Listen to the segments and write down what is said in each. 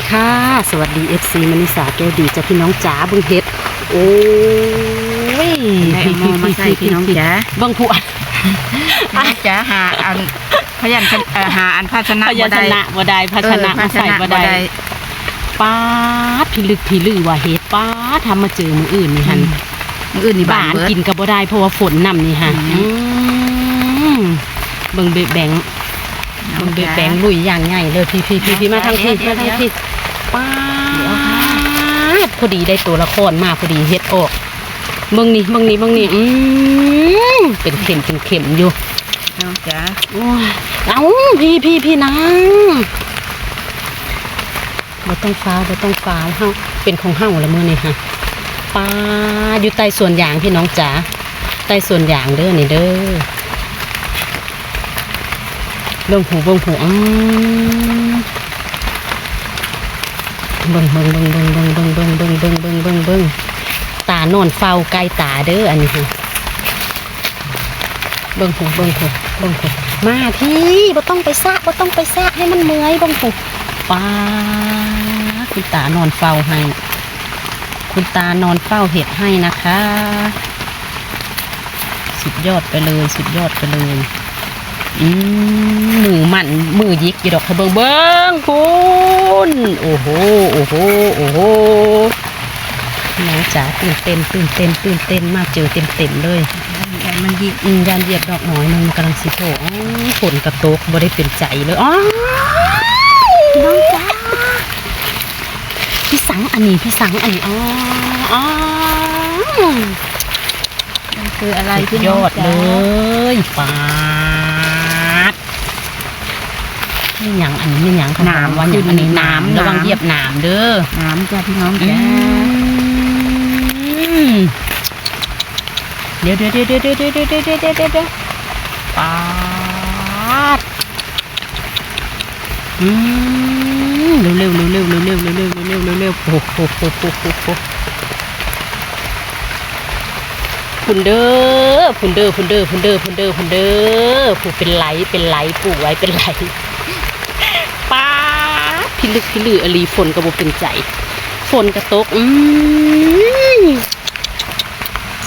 ดีค่ะ สวัสดี FC มณิสาแก้วดีจ้ะพี่น้องจ๋าเบึงเฮ็ด โอ้ยได้เอาหม้อมาใส่พี่น้องจ๋าเบังผัวอาจะหาอันพยัญชนะเอ่อหาอันภาชนะพยัญชนะบ่ได้ภาชนะเออมาใส่ภาชบ่นะได้ป้าดพี่ลึกพี่ลือว่าเฮ็ดป้าดทำมาเจอมืออื่นนี่หันมืออื่นนี่บาบ้านนเบิดกินก็บ่ได้เพราะว่าฝนนำนี่ฮะอืมอืมเบิ่งเบะแบง น้อเบิ่งเบะจ๋าแบงลุยอย่างใหญ่เลยพี่พี่พี่พี่มาทางพี่เดี๋มายวทางพี่ป้าเดี๋ยวค่ะดพอดีได้ตัวละครมาพอดีเฮ็ดออกเบิ่งนี่เบิ่งนี่เบิ่งนี่อืมเป็นเข็มเป็นเข็มอยู่น้องจ๋าโอ้ยเอ้าพี่พี่พี่นางบ่ต้องฟ้าวบ่ต้องฟ้าวเฮาเป็นของเฮาละมื้อนี้ค่ะป้าดอยู่ใต้สวนยางพี่น้องจ๋าใต้สวนยางเด้อนี่เด้อ เบิ่งหูเบิ่งหูอืมเบิ่งเบิ่งเบิ่งเบิ่งเบิ่งเบิ่งเบิ่งเบิ่งเบิ่งเบิ่งเบิ่งเบิ่งตานอนเฝ้าไกลตาเด้ออันนี้ค่ะเบิ่งหูเบิ่งหูเบิ่งหูมาพี่บ่ต้องไปซากบ่ต้องไปซากให้มันเมื่อยเบิ่งหูป้าคุณตานอนเฝ้าให้ คุณตานอนเฝ้าเห็ดให้นะคะ สุดยอดไปเลย สุดยอดไปเลย อืม มือมันมือยิกอยู่ดอกค่ะเบิ่งเบิ่งคุณโอ้โหโอ้โหโอ้โหน้องจ๋าตื่นเต้นตื่นเต้นตื่นเต้นมากเจอเต็มเต็มๆเลยอันมันหยิบอืมยานเหยียบดอกน้อยมันกำลังสิโผล่อ๋อฝนกระตกบ่ได้เป็นใจเลยอ๋อน้องจ้าพี่สังอันนี้พี่สังอันนี้อ๋ออ๋อมันคืออะไรสุพี่ดยน้องอดเลจ๋ายปาด นี่หยังอันนี้นี่หยังเขาบอกว่าหยังอันนี้น้ำ ระวังเหยียบน้ำเด้อน้ำจ้าพี่น้องอืจ๋ามเดี๋ยวเดี๋ยวเดี๋ยวเดี๋ยวเดี๋ยวเดี๋ยวเดี๋ยวเดี๋ยวเดี๋ยวเดี๋ยวเดี๋ยวปาดอืมเร็วเร็วเร็วเร็วเร็วเร็วเร็วเร็วเร็วเร็วเร็วโอ้โหโอ้โหโอ้โหโอ้โหพุ่นเด้อพุ่นเด้อพุ่นเด้อพุ่นเด้อพุ่นเด้อพุ่นเด้อผู้เป็นไหลเป็นไหลปลูกไว้เป็นไหล ป้าดพิลึกพิลืออลีฝนกระบเป็นใจ ฝนกระตก อืม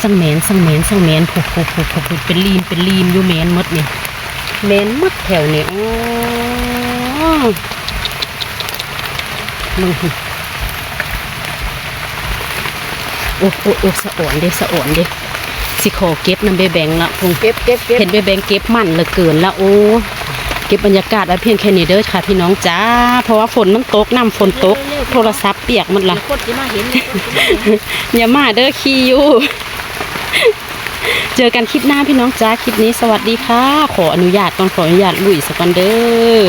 สังแมนสังแมนสังแมนผูกผูกผูกผูกผูกเป็นลีมเป็นลีมอยู่แมนหมดนี่แมนหมดแถวนี่อ๋อมึงหูโอ้โอ้โอ้สะอ่อนเด้สะอ่อนเด้สิขอเก็บน้ำเบแบงละพงเก็บเก็บเก็บเห็นเบแบงเก็บมันเหลือเกินละโอ้เก็บบรรยากาศไว้เพียงแค่นี้เด้อค่ะพี่น้องจ้า เพราะว่าฝนมันตกน้ำฝนตก โทรศัพท์เปียกหมดละอย่ามาเด้อคีอยู่เจอกันคลิปหน้าพี่น้องจ้าคลิปนี้สวัสดีค่ะ ขออนุญาตก่อนขออนุญาตลุยสักก่อนเด้อ